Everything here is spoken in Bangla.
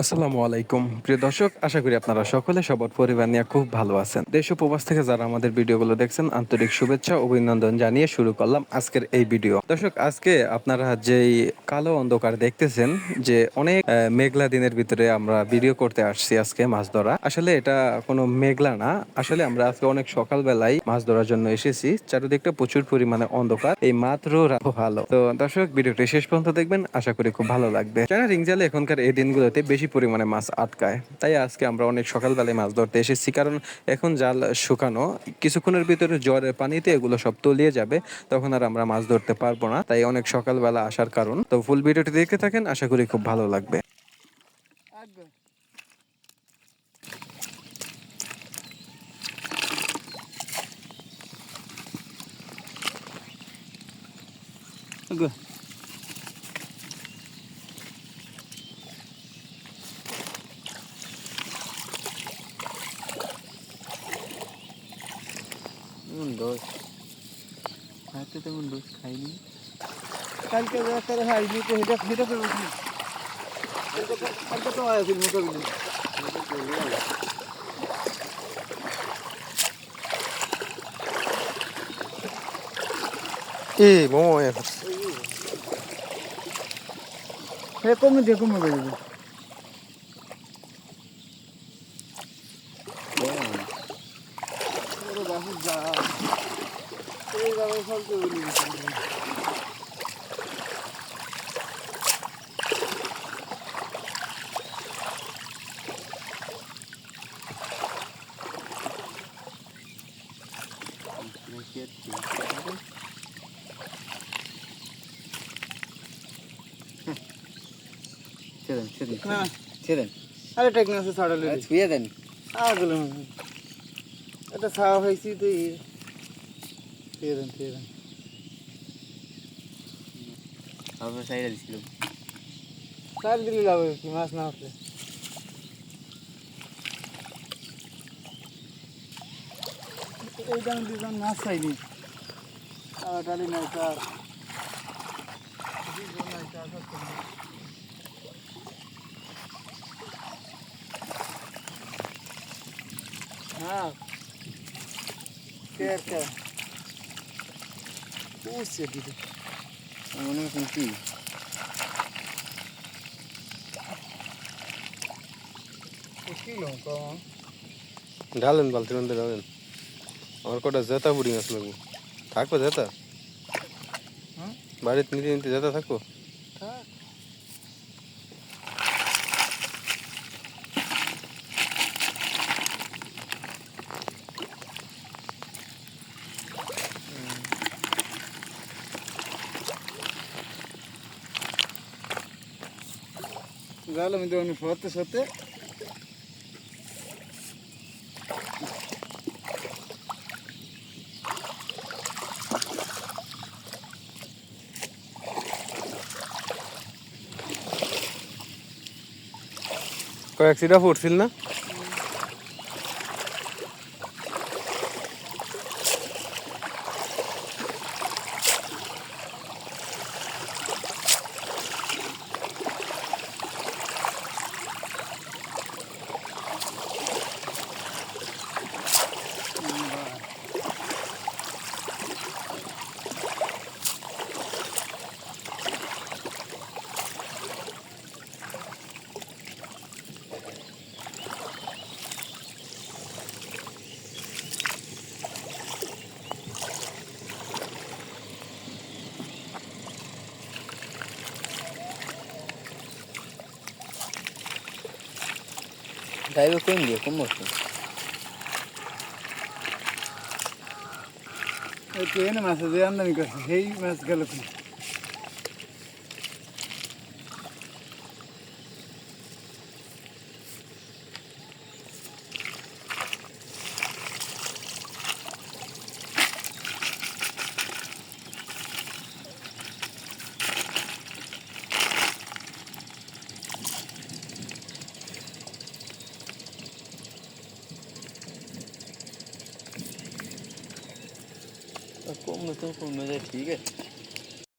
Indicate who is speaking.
Speaker 1: আসসালামু আলাইকুম। প্রিয় দর্শক, আশা করি আপনারা সকলে সবার পরিবার নিয়ে খুব ভালো আছেন। দেশ ও প্রবাস থেকে যারা আমাদের ভিডিওগুলো দেখছেন, আন্তরিক শুভেচ্ছা, অভিনন্দন জানিয়ে শুরু করলাম আজকের এই ভিডিও। দর্শক, আজকে আপনারা যেই কালো অন্ধকার দেখতেছেন, যে অনেক মেঘলা দিনের ভিতরে আমরা ভিডিও করতে আসছি আজকে মাছ ধরা। আসলে এটা কোনো মেঘলা না। আসলে আমরা আজকে অনেক সকালবেলায় মাছ ধরার জন্য এসেছি। চারিদিকটা প্রচুর পরিমাণে অন্ধকার। এই মাত্র ভালো। তো দর্শক, ভিডিওটি শেষ পর্যন্ত দেখবেন। আশা করি খুব ভালো লাগবে। চায়না রিংজালে এখনকার এই দিনগুলোতে বেশি পরিমাণে মাছ আটকায়। তাই আজকে আমরা অনেক সকালবেলায় মাছ ধরতে এসেছি। কারণ এখন জাল শুকানো, কিছুক্ষণের ভিতরে জ্বরের পানিতে এগুলো সব তলিয়ে যাবে, তখন আর আমরা মাছ ধরতে পারব না। তাই অনেক সকালবেলা আসার কারণ। তো ফুল ভিডিওটি দেখতে থাকেন, আশা করি খুব ভালো লাগবে।
Speaker 2: এমন দোষ হাতে তেমন দোষ খাইনি।
Speaker 3: কালকে রাস্তায় হাইনি তো হেটা হেটা পেয়ে উঠি কালকে তো আয়াছিল মোটামুটি
Speaker 1: এ মোমো
Speaker 3: হে কমে দিয়ে কমে গেছে ওরে বাসুর যা এইভাবে ফলতে
Speaker 2: ছেড়েন ছেড়েন ছেড়েন
Speaker 3: আরে টেকনিক্যাল ছাড়ালে
Speaker 2: ছুঁয়ে দেন।
Speaker 3: আগলে এটা ছাওয়া হয়েছি তো দিয়ে দেন দিয়ে দেন।
Speaker 2: আমরা সাইডে দিছিল।
Speaker 3: চার দিলে হবে কি মাছ না উঠলে আমি দুজন মাছ চাইনি নাই চার নাই হ্যাঁ। কে একটা বুঝছে দিদি
Speaker 2: মনে হচ্ছে কি
Speaker 3: কি লোক কম
Speaker 1: ঢালেন বালতির মধ্যে ঢালেন আমার কটা জেতা বুড়ি মাছ লাগবো থাকবো জেতা
Speaker 3: হুম?
Speaker 1: বাড়িতে নিতে নিতে জেতা থাকবো
Speaker 3: থাক জাল আমি দেওয়ানি সত্যি সত্যি
Speaker 1: কয়েক সিটা ফুটছিল না?
Speaker 2: ড্রাইভার কোন দিয়ে কম বসে
Speaker 3: এই ট্রেনে মাছ দিয়ে আমদানি করছে সেই মাছ গেল কি
Speaker 2: কম তো কম যায় ঠিক আছে